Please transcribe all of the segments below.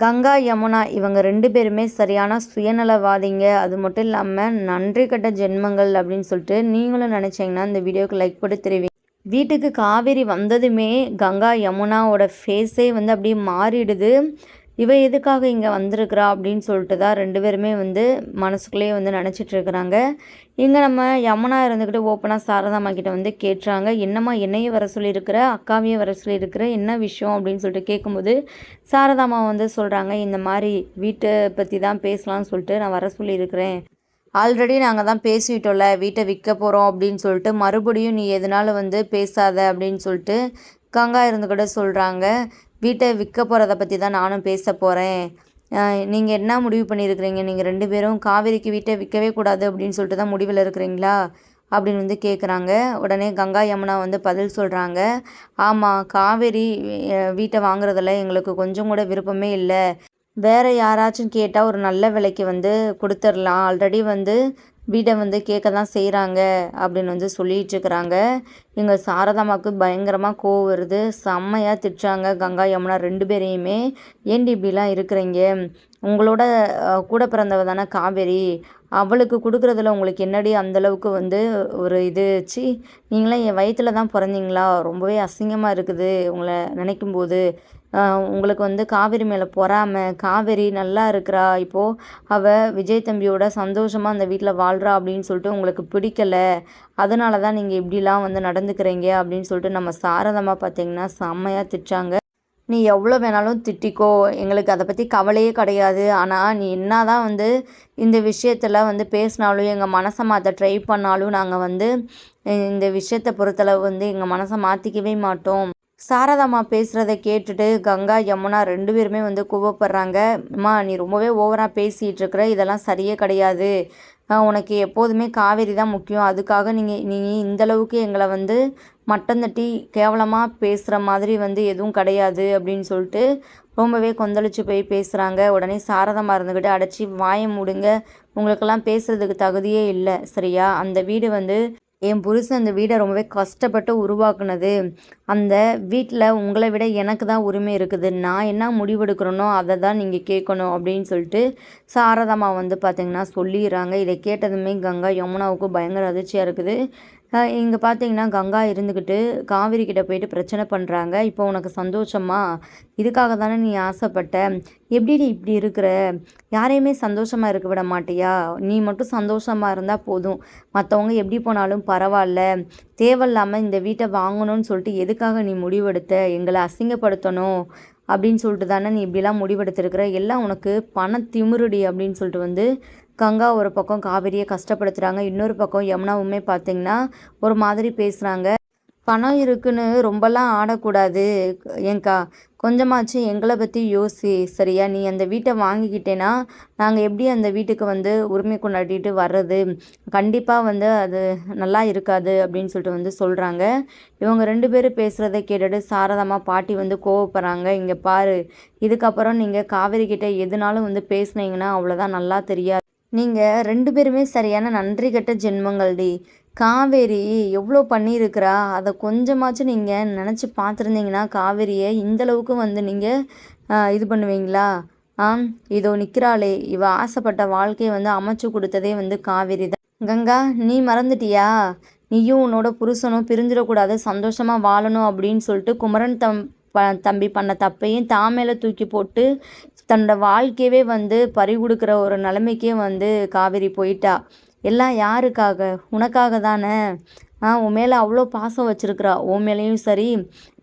கங்கா யமுனா இவங்க ரெண்டு பேருமே சரியான சுயநலவாதிங்க. அது மட்டும் இல்லாமல் நன்றி கட்ட ஜென்மங்கள் அப்படின்னு சொல்லிட்டு நீங்களும் நினச்சிங்கன்னா இந்த வீடியோவுக்கு லைக் போட்டு தெரிவிங்க. வீட்டுக்கு காவேரி வந்ததுமே கங்கா யமுனாவோட ஃபேஸே வந்து அப்படியே மாறிடுது. இவ எதுக்காக இங்கே வந்திருக்கிறா அப்படின்னு சொல்லிட்டு தான் ரெண்டு பேருமே வந்து மனசுக்குள்ளேயே வந்து நினச்சிட்டு இருக்கிறாங்க. இங்கே நம்ம யமுனா இருந்துக்கிட்டு ஓப்பனாக சாரதாம்மா கிட்ட வந்து கேட்டுறாங்க என்னம்மா என்னையும் வர சொல்லியிருக்கிற? அக்காவையும் வர சொல்லியிருக்கிற? என்ன விஷயம் அப்படின்னு சொல்லிட்டு கேட்கும்போது சாரதாம்மா வந்து சொல்கிறாங்க இந்த மாதிரி வீட்டை பற்றி தான் பேசலாம்னு சொல்லிட்டு நான் வர சொல்லியிருக்கிறேன். ஆல்ரெடி நாங்கள் தான் பேசிட்டோம்ல வீட்டை விற்க போகிறோம் அப்படின்னு சொல்லிட்டு மறுபடியும் நீ எதனால வந்து பேசாத அப்படின்னு சொல்லிட்டு கங்கா இருந்துக்கிட்ட சொல்கிறாங்க வீட்டை விற்க போகிறத பற்றி தான் நானும் பேச போகிறேன் நீங்கள் என்ன முடிவு பண்ணியிருக்கிறீங்க? நீங்கள் ரெண்டு பேரும் காவேரிக்கு வீட்டை விற்கவே கூடாது அப்படின்னு சொல்லிட்டு தான் முடிவில் இருக்கிறீங்களா? அப்படின்னு வந்து கேட்குறாங்க உடனே கங்கா யமுனா வந்து பதில் சொல்கிறாங்க ஆமாம் காவேரி வீட்டை வாங்குறதில் எங்களுக்கு கொஞ்சம் கூட விருப்பமே இல்லை. வேறு யாராச்சும் கேட்டால் ஒரு நல்ல விலைக்கு வந்து கொடுத்துடலாம். ஆல்ரெடி வந்து வீட்டை வந்து கேட்க தான் செய்கிறாங்க அப்படின்னு வந்து சொல்லிகிட்ருக்குறாங்க எங்கள் சாரதாமாவுக்கு பயங்கரமாக கோவம் வருது. செம்மையாக திட்டாங்க கங்கா யமுனா ரெண்டு பேரையுமே. ஏன்டி இப்படிலாம் இருக்கிறீங்க? உங்களோட கூட பிறந்தவ தானே காவேரி. அவளுக்கு கொடுக்குறதுல உங்களுக்கு என்னடி அந்தளவுக்கு வந்து ஒரு இது சி நீங்களாம் என் வயித்துல தான் பிறந்தீங்களா? ரொம்பவே அசிங்கமாக இருக்குது உங்களை நினைக்கும் போது உங்களுக்கு வந்து காவேரி மேலே பொறாமை காவேரி நல்லா இருக்கிறா இப்போது அவள் விஜய் தம்பியோட சந்தோஷமாக அந்த வீட்டில் வாழ்கிறா அப்படின்னு சொல்லிட்டு உங்களுக்கு பிடிக்கல. அதனால தான் நீங்கள் இப்படிலாம் வந்து நடந்துக்கிறீங்க அப்படின்னு சொல்லிட்டு நம்ம சாரதமாக பார்த்தீங்கன்னா செம்மையாக திட்டாங்க நீ எவ்வளோ வேணாலும் திட்டிக்கோ. எங்களுக்கு அதை பற்றி கவலையே கிடையாது. ஆனால் நீ என்ன தான் வந்து இந்த விஷயத்தில் வந்து பேசினாலும் எங்கள் மனசை மாற்ற ட்ரை பண்ணாலும் நாங்கள் வந்து இந்த விஷயத்தை பொறுத்தளவு வந்து எங்கள் மனசை மாற்றிக்கவே மாட்டோம். சாரதாம்மா பேசுகிறத கேட்டுட்டு கங்கா யமுனா ரெண்டு பேருமே வந்து கோவப்படுறாங்க. அம்மா நீ ரொம்பவே ஓவராக பேசிகிட்டு இருக்கிற. இதெல்லாம் சரியே கிடையாது. உனக்கு எப்போதுமே காவேரி தான் முக்கியம். அதுக்காக நீங்கள் நீ இந்த அளவுக்கு எங்களை வந்து மட்டம் தட்டி கேவலமாக பேசுகிற மாதிரி வந்து எதுவும் கிடையாது அப்படின்னு சொல்லிட்டு ரொம்பவே கொந்தளிச்சு போய் பேசுகிறாங்க உடனே சாரதமாக இருந்துக்கிட்டு அடைச்சி வாயை மூடுங்க. உங்களுக்கெல்லாம் பேசுகிறதுக்கு தகுதியே இல்லை சரியா? அந்த வீடு வந்து என் புருஷன் அந்த வீடை ரொம்பவே கஷ்டப்பட்டு உருவாக்குனது. அந்த வீட்டில் உங்களை விட எனக்கு தான் உரிமை இருக்குது. நான் என்ன முடிவெடுக்கிறேனோ அதை தான் நீங்கள் கேட்கணும் அப்படின்னு சொல்லிட்டு சாரதாமா வந்து பார்த்திங்கன்னா சொல்லிடுறாங்க. இதை கேட்டதுமே கங்கா யமுனாவுக்கு பயங்கர அதிர்ச்சியாக இருக்குது. இங்கே பார்த்தீங்கன்னா கங்கா இருந்துக்கிட்டு காவேரி கிட்ட போயிட்டு பிரச்சனை பண்ணுறாங்க இப்போ உனக்கு சந்தோஷமா? இதுக்காக தானே நீ ஆசைப்பட்ட? எப்படி நீ இப்படி இருக்கிற? யாரையுமே சந்தோஷமாக இருக்க விட மாட்டியா? நீ மட்டும் சந்தோஷமாக இருந்தால் போதும். மற்றவங்க எப்படி போனாலும் பரவாயில்ல. தேவையில்லாமல் இந்த வீட்டை வாங்கணும்னு சொல்லிட்டு எதுக்காக நீ முடிவெடுத்த? எங்களை அசிங்கப்படுத்தணும் அப்படின்னு சொல்லிட்டு தானே நீ இப்படிலாம் முடிவெடுத்திருக்கிற? எல்லாம் உனக்கு பண திமுருடி அப்படின்னு சொல்லிட்டு வந்து கங்கா ஒரு பக்கம் காவிரியை கஷ்டப்படுத்துகிறாங்க இன்னொரு பக்கம் யமுனாவுமே பார்த்தீங்கன்னா ஒரு மாதிரி பேசுகிறாங்க பணம் இருக்குன்னு ரொம்பலாம் ஆடக்கூடாது. ஏங்கா கொஞ்சமாச்சும் எங்களை பற்றி யோசி. சரியா? நீ அந்த வீட்டை வாங்கிக்கிட்டேன்னா நாங்கள் எப்படி அந்த வீட்டுக்கு வந்து உரிமை கொண்டாடிட்டு வர்றது? கண்டிப்பாக வந்து அது நல்லா இருக்காது அப்படின்னு சொல்லிட்டு வந்து சொல்கிறாங்க இவங்க ரெண்டு பேரும் பேசுகிறத கேட்டுட்டு சாரதமாக பாட்டி வந்து கோவப்படுறாங்க. இங்கே பாரு இதுக்கப்புறம் நீங்கள் காவேரி கிட்டே எதுனாலும் வந்து பேசுனீங்கன்னா அவ்வளோதான் நல்லா தெரியாது. நீங்கள் ரெண்டு பேருமே சரியான நன்றி கெட்ட ஜென்மங்கள்டி காவேரி எவ்வளோ பண்ணியிருக்கிறா? அதை கொஞ்சமாச்சும் நீங்கள் நினச்சி பார்த்துருந்தீங்கன்னா காவேரியை இந்தளவுக்கு வந்து நீங்கள் இது பண்ணுவீங்களா? ஆ இதோ நிற்கிறாளே இவ ஆசைப்பட்ட வாழ்க்கையை வந்து அமைச்சு கொடுத்ததே வந்து காவேரி தான். கங்கா நீ மறந்துட்டியா? நீயும் உன்னோட புருஷனும் பிரிஞ்சிடக்கூடாது சந்தோஷமாக வாழணும் அப்படின்னு சொல்லிட்டு குமரன் தம் ப தம்பி பண்ண தப்பையும் தான் மேலே தூக்கி போட்டு தன்னோட வாழ்க்கையவே வந்து பறி கொடுக்குற ஒரு நிலைமைக்கே வந்து காவேரி போயிட்டா. எல்லாம் யாருக்காக? உனக்காக தானே? ஆ உன் மேலே அவ்வளோ பாசம் வச்சுருக்குறா. உன் மேலேயும் சரி.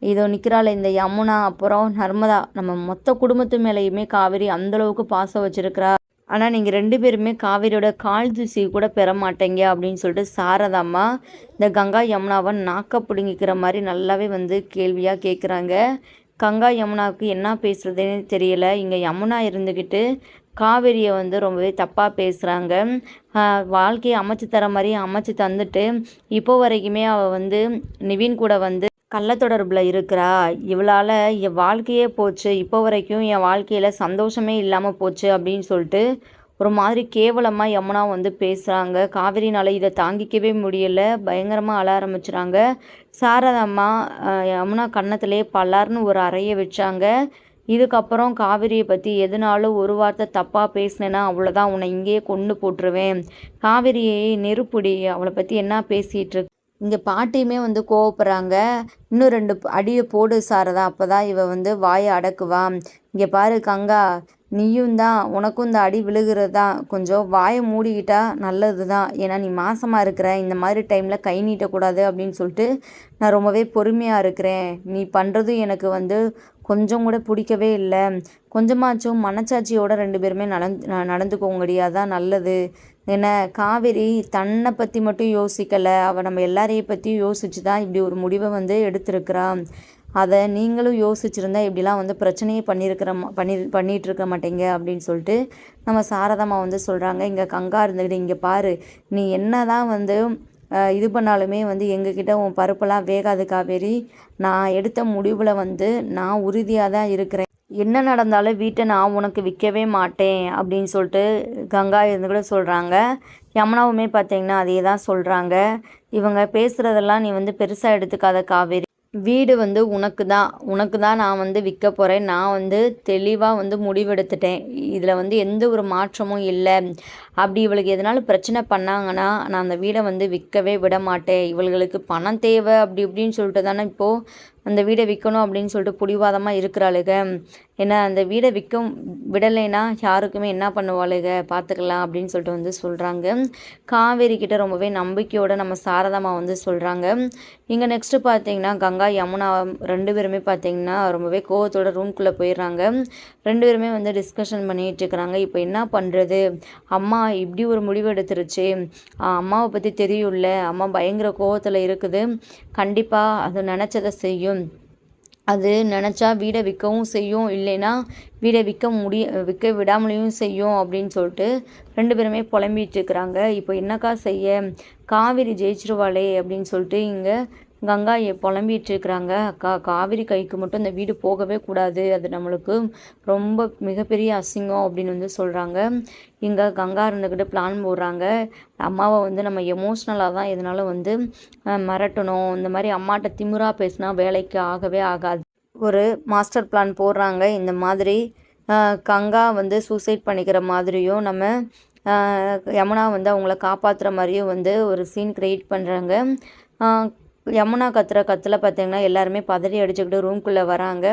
இதோ நிற்கிறாள் இந்த யமுனா அப்புறம் நர்மதா. நம்ம மொத்த குடும்பத்து மேலேயுமே காவேரி அந்தளவுக்கு பாசம் வச்சுருக்குறா. ஆனால் நீங்கள் ரெண்டு பேருமே காவேரியோட கால் தூசி கூட பெற மாட்டேங்க அப்படின்னு சொல்லிட்டு சாரதாம்மா இந்த கங்கா யமுனாவை நாக்க பிடுங்கிக்கிற மாதிரி நல்லாவே வந்து கேள்வியாக கேட்குறாங்க கங்கா யமுனாவுக்கு என்ன பேசுகிறதுனே தெரியல. இங்கே யமுனா இருந்துக்கிட்டு காவேரியை வந்து ரொம்பவே தப்பாக பேசுகிறாங்க வாழ்க்கையை அமைச்சு தர மாதிரி அமைச்சு தந்துட்டு இப்போ வரைக்குமே அவள் வந்து நிவின் கூட வந்து கள்ளத்தொடர்பில் இருக்கிறா. இவளால் என் வாழ்க்கையே போச்சு. இப்போ வரைக்கும் என் வாழ்க்கையில் சந்தோஷமே இல்லாமல் போச்சு அப்படின்னு சொல்லிட்டு ஒரு மாதிரி கேவலமாக யமுனா வந்து பேசுகிறாங்க காவிரினால் இதை தாங்கிக்கவே முடியல. பயங்கரமாக அழ ஆரம்பிச்சுறாங்க. சாரதாம்மா யமுனா கன்னத்திலே பல்லார்னு ஒரு அறையை வச்சாங்க. இதுக்கப்புறம் காவிரியை பற்றி எதுனாலும் ஒரு வார்த்தை தப்பாக பேசினேன்னா அவ்வளோதான் உன்னை இங்கேயே கொண்டு போட்டுருவேன். காவிரியை நெருப்புடி அவளை பற்றி என்ன பேசிகிட்டு இருக்கு இங்கே பாட்டியுமே வந்து கோவப்படுறாங்க. இன்னும் ரெண்டு அடியை போடு சாரதா அப்போ தான் இவ வந்து வாயை அடக்குவா. இங்கே பாரு கங்கா நீயும் தான் உனக்கும் இந்த அடி விழுகிறது தான். கொஞ்சம் வாயை மூடிக்கிட்டா நல்லது தான். ஏன்னா நீ மாசமாக இருக்கிற இந்த மாதிரி டைமில் கை நீட்டக்கூடாது அப்படின்னு சொல்லிட்டு நான் ரொம்பவே பொறுமையாக இருக்கிறேன். நீ பண்ணுறதும் எனக்கு வந்து கொஞ்சம் கூட பிடிக்கவே இல்லை. கொஞ்சமாச்சும் மனச்சாட்சியோட ரெண்டு பேருமே நடந் நடந்துக்கோங்கடியா தான் நல்லது. என்ன காவேரி தன்னை பற்றி மட்டும் யோசிக்கலை. அவள் நம்ம எல்லாரையும் பற்றியும் யோசிச்சு தான் இப்படி ஒரு முடிவை வந்து எடுத்திருக்கிறா. அதை நீங்களும் யோசிச்சிருந்தா இப்படிலாம் வந்து பிரச்சனையே பண்ணியிருக்கிற பண்ணி பண்ணிகிட்டு இருக்க மாட்டேங்க அப்படின்னு சொல்லிட்டு நம்ம சாரதம்மா வந்து சொல்கிறாங்க இங்கே கங்கா இருந்துக்கிட்டு இங்கே பாரு நீ என்ன தான் வந்து இது பண்ணாலுமே வந்து எங்ககிட்ட உன் பருப்பெல்லாம் வேகாது காவேரி. நான் எடுத்த முடிவில் வந்து நான் உறுதியாக தான் இருக்கிறேன். என்ன நடந்தாலும் வீட்டை நான் உனக்கு விற்கவே மாட்டேன் அப்படின்னு சொல்லிட்டு கங்கா இருந்து கூட சொல்கிறாங்க யமுனாவுமே பார்த்தீங்கன்னா அதே தான் சொல்கிறாங்க இவங்க பேசுகிறதெல்லாம் நீ வந்து பெருசாக எடுத்துக்காத காவேரி. வீடு வந்து உனக்கு தான் உனக்கு தான் நான் வந்து விற்க போகிறேன் நான் வந்து தெளிவாக வந்து முடிவெடுத்துட்டேன். இதில் வந்து எந்த ஒரு மாற்றமும் இல்லை. அப்படி இவளுக்கு எதனாலும் பிரச்சனை பண்ணாங்கன்னா நான் அந்த வீடை வந்து விற்கவே விட மாட்டேன் இவளுகளுக்கு பணம் தேவை அப்படி இப்படின்னு சொல்லிட்டு தானே இப்போது அந்த வீடை விற்கணும் அப்படின்னு சொல்லிட்டு பிடிவாதமாக இருக்கிறாளுக. ஏன்னா அந்த வீடை விற்க விடலைன்னா யாருக்குமே என்ன பண்ணுவாளுக? பார்த்துக்கலாம் அப்படின்னு சொல்லிட்டு வந்து சொல்கிறாங்க காவேரி கிட்ட ரொம்பவே நம்பிக்கையோடு நம்ம சாரதாமா வந்து சொல்கிறாங்க இங்கே நெக்ஸ்ட்டு பார்த்தீங்கன்னா கங்கா யமுனா ரெண்டு பேருமே பார்த்தீங்கன்னா ரொம்பவே கோவத்தோட ரூம்குள்ளே போயிடுறாங்க. ரெண்டு பேருமே வந்து டிஸ்கஷன் பண்ணிகிட்டு இருக்கிறாங்க. இப்போ என்ன பண்ணுறது அம்மா இப்படி ஒரு முடிவு எடுத்துருச்சு அம்மாவை பற்றி தெரியும்ல. அம்மா பயங்கர கோவத்தில் இருக்குது. கண்டிப்பாக அது நினச்சதை செய்யும். அது நினச்சா வீடை விற்கவும் செய்யும். இல்லைன்னா வீடை விற்க முடிய விற்க விடாமலையும் செய்யும் அப்படின்னு சொல்லிட்டு ரெண்டு பேருமே புலம்பிகிட்டு இருக்கிறாங்க. இப்போ என்னக்கா செய்ய? காவிரி ஜெயிச்சிருவாளே அப்படின்னு சொல்லிட்டு இங்கே கங்கா புலம்பிகிட்டு இருக்கிறாங்க அக்கா காவிரி கைக்கு மட்டும் இந்த வீடு போகவே கூடாது. அது நம்மளுக்கு ரொம்ப மிகப்பெரிய அசிங்கம் அப்படின்னு வந்து சொல்கிறாங்க இங்கே கங்கா இருந்துக்கிட்டு பிளான் போடுறாங்க. அம்மாவை வந்து நம்ம எமோஷ்னலாக தான் எதனாலும் வந்து மிரட்டணும். இந்த மாதிரி அம்மாட்ட திமுறா பேசினா வேலைக்கு ஆகவே ஆகாது. ஒரு மாஸ்டர் பிளான் போடுறாங்க. இந்த மாதிரி கங்கா வந்து சூசைட் பண்ணிக்கிற மாதிரியும் நம்ம யமுனா வந்து அவங்கள காப்பாற்றுற மாதிரியும் வந்து ஒரு சீன் க்ரியேட் பண்ணுறாங்க யமுனா கத்துற கத்தில் பார்த்தீங்கன்னா எல்லாருமே பதறி அடிச்சுக்கிட்டு ரூம்குள்ளே வராங்க.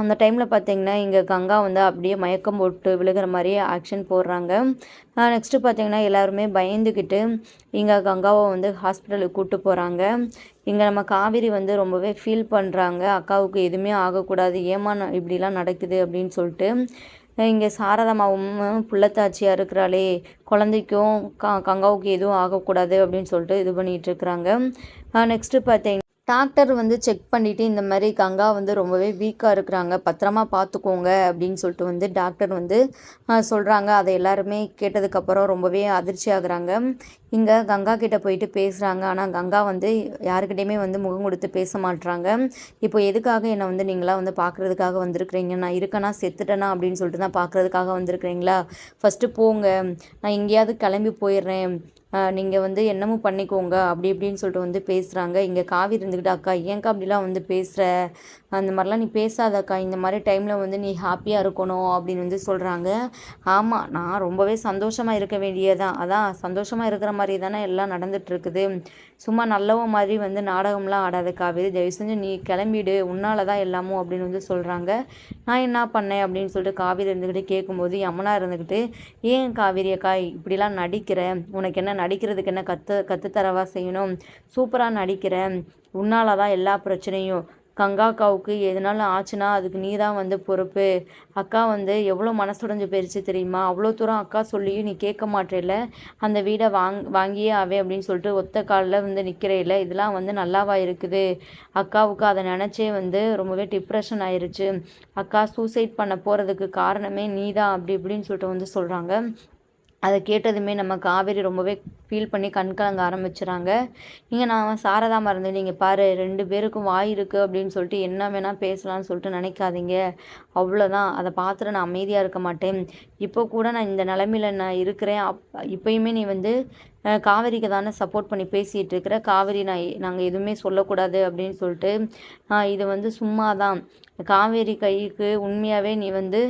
அந்த டைமில் பார்த்தீங்கன்னா இங்கே கங்கா வந்து அப்படியே மயக்கம் போட்டு விழுகிற மாதிரி ஆக்ஷன் போடுறாங்க. நெக்ஸ்ட்டு பார்த்தீங்கன்னா எல்லாருமே பயந்துக்கிட்டு இங்கே கங்காவை வந்து ஹாஸ்பிட்டலுக்கு கூப்பிட்டு போகிறாங்க இங்கே நம்ம காவேரி வந்து ரொம்பவே ஃபீல் பண்ணுறாங்க அக்காவுக்கு எதுவுமே ஆகக்கூடாது. ஏமா இப்படிலாம் நடக்குது அப்படின்னு சொல்லிட்டு. இங்கே சாரதாமாவும் புள்ளத்தாச்சியாக இருக்கிறாளே. குழந்தைக்கும் க கங்காவுக்கு எதுவும் ஆகக்கூடாது அப்படின்னு சொல்லிட்டு இது பண்ணிகிட்ருக்குறாங்க நெக்ஸ்ட்டு பார்த்தீங்க டாக்டர் வந்து செக் பண்ணிவிட்டு இந்த மாதிரி கங்கா வந்து ரொம்பவே வீக்காக இருக்கிறாங்க. பத்திரமா பார்த்துக்கோங்க அப்படின்னு சொல்லிட்டு வந்து டாக்டர் வந்து சொல்கிறாங்க அதை எல்லாருமே கேட்டதுக்கப்புறம் ரொம்பவே அதிர்ச்சி ஆகுறாங்க. இங்கே கங்கா கிட்டே போயிட்டு பேசுகிறாங்க ஆனால் கங்கா வந்து யாருக்கிட்டையுமே வந்து முகம் கொடுத்து பேச மாட்டுறாங்க இப்போ எதுக்காக என்னை வந்து நீங்களாம் வந்து பார்க்குறதுக்காக வந்திருக்கிறீங்க? நான் இருக்கேனா? செத்துட்டேனா? அப்படின்னு சொல்லிட்டு தான் பார்க்குறதுக்காக வந்திருக்கிறீங்களா? ஃபஸ்ட்டு போங்க. நான் எங்கேயாவது கிளம்பி போயிடுறேன். நீங்கள் வந்து என்னமோ பண்ணிக்கோங்க அப்படி இப்படின்னு சொல்லிட்டு வந்து பேசுகிறாங்க இங்கே காவிரி இருந்துக்கிட்டு அக்கா ஏன்க்கா அப்படிலாம் வந்து பேசுகிற அந்த மாதிரிலாம் நீ பேசாதக்கா. இந்த மாதிரி டைமில் வந்து நீ ஹாப்பியாக இருக்கணும் அப்படின்னு வந்து சொல்கிறாங்க ஆமாம் நான் ரொம்பவே சந்தோஷமாக இருக்க வேண்டியதான் அதான் சந்தோஷமாக இருக்கிற மாதிரி தானே எல்லாம் நடந்துகிட்ருக்குது. சும்மா நல்லவ மாதிரி வந்து நாடகம்லாம் ஆடாத காவேரி தயவு செஞ்சு நீ கிளம்பிடு. உன்னால தான் எல்லாமும் அப்படின்னு வந்து சொல்கிறாங்க நான் என்ன பண்ணேன் அப்படின்னு சொல்லிட்டு காவேரி இருந்துக்கிட்டு கேட்கும்போது யமுனா இருந்துக்கிட்டு ஏன் காவேரி அக்கா இப்படிலாம் நடிக்கிற? உனக்கு என்ன நடிக்கிறதுக்கு என்ன கற்று கற்றுத்தரவா செய்யணும்? சூப்பராக நடிக்கிறேன் உன்னால தான் எல்லா பிரச்சனையும் கங்கா அக்காவுக்கு எதுனாலும் ஆச்சுன்னா அதுக்கு நீ தான் வந்து பொறுப்பு. அக்கா வந்து எவ்வளோ மனசுடைஞ்சு போயிடுச்சு தெரியுமா? அவ்வளோ தூரம் அக்கா சொல்லியும் நீ கேட்க மாட்டேல அந்த வீடை வாங் வாங்கியே ஆவே அப்படின்னு சொல்லிட்டு ஒத்த காலில் வந்து நிற்கிறேல இதெல்லாம் வந்து நல்லாவா இருக்குது? அக்காவுக்கு அதை நினச்சே வந்து ரொம்பவே டிப்ரெஷன் ஆயிடுச்சு அக்கா சூசைட் பண்ண போகிறதுக்கு காரணமே நீ தான் அப்படி இப்படின்னு சொல்லிட்டு வந்து சொல்கிறாங்க அதை கேட்டதுமே நம்ம காவேரி ரொம்பவே ஃபீல் பண்ணி கண் கலங்க ஆரம்பிச்சுறாங்க. இங்கே நான் சாரதா மறந்து நீங்கள் பாரு ரெண்டு பேருக்கும் வாய் இருக்குது அப்படின்னு சொல்லிட்டு என்ன வேணால் பேசலாம்னு சொல்லிட்டு நினைக்காதீங்க. அவ்வளோதான் அதை பார்த்துட்டு நான் அமைதியாக இருக்க மாட்டேன். இப்போ கூட நான் இந்த நிலமையில நான் இருக்கிறேன். அப் இப்போயுமே நீ வந்து காவேரிக்கு தானே சப்போர்ட் பண்ணி பேசிகிட்டு இருக்கிற. காவேரி நான் நாங்கள் எதுவுமே சொல்லக்கூடாது அப்படின்னு சொல்லிட்டு நான் இது வந்து சும்மா தான் காவேரி கைக்கு உண்மையாகவே நீ வந்து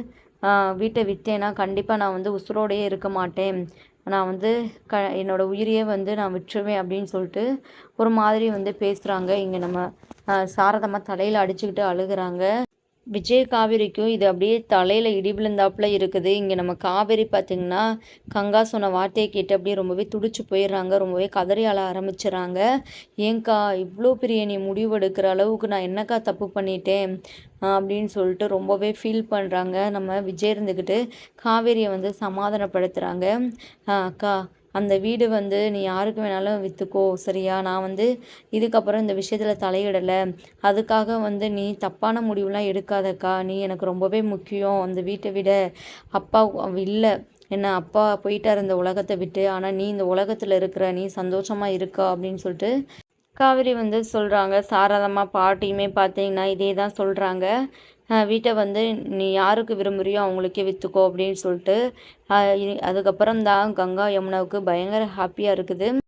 வீட்டை விற்றேன்னா கண்டிப்பாக நான் வந்து உசுரோடையே இருக்க மாட்டேன். நான் வந்து க என்னோடய உயிரையே வந்து நான் விட்டுருவேன் அப்படின்னு சொல்லிட்டு ஒரு மாதிரி வந்து பேசுகிறாங்க இங்கே நம்ம சாரதம்மா தலையில் அடிச்சுக்கிட்டு அழுகுறாங்க. விஜய் காவேரிக்கும் இது அப்படியே தலையில் இடி விழுந்தாப்புல இருக்குது. இங்கே நம்ம காவேரி பார்த்திங்கன்னா கங்கா சொன்ன வார்த்தையை கேட்டு அப்படியே ரொம்பவே துடிச்சு போயிடுறாங்க. ரொம்பவே கதறி அழ ஆரம்பிச்சிடுறாங்க ஏங்க்கா இவ்வளோ பெரிய நீ முடிவு எடுக்கிற அளவுக்கு நான் என்னக்கா தப்பு பண்ணிட்டேன்? அப்படின்னு சொல்லிட்டு ரொம்பவே ஃபீல் பண்ணுறாங்க நம்ம விஜய் இருந்துக்கிட்டு காவேரியை வந்து சமாதானப்படுத்துகிறாங்க அக்கா அந்த வீடு வந்து நீ யாருக்கு வேணாலும் விற்றுக்கோ சரியா? நான் வந்து இதுக்கப்புறம் இந்த விஷயத்தில் தலையிடலை. அதுக்காக வந்து நீ தப்பான முடிவுலாம் எடுக்காதக்கா. நீ எனக்கு ரொம்பவே முக்கியம். அந்த வீட்டை விட அப்பா இல்லை. என்ன அப்பா போயிட்டார் இந்த உலகத்தை விட்டு. ஆனால் நீ இந்த உலகத்தில் இருக்கிற நீ சந்தோஷமாக இருக்கா அப்படின்னு சொல்லிட்டு காவேரி வந்து சொல்கிறாங்க சாரதம்மா பாட்டியுமே பார்த்தீங்கன்னா இதே தான் சொல்கிறாங்க வீட்டை வந்து நீ யாருக்கு விரும்புறியோ அவங்களுக்கே விற்றுக்கோ அப்படின்னு சொல்லிட்டு அதுக்கப்புறம் தான் கங்கா யமுனாவுக்கு பயங்கர ஹாப்பியாக இருக்குது.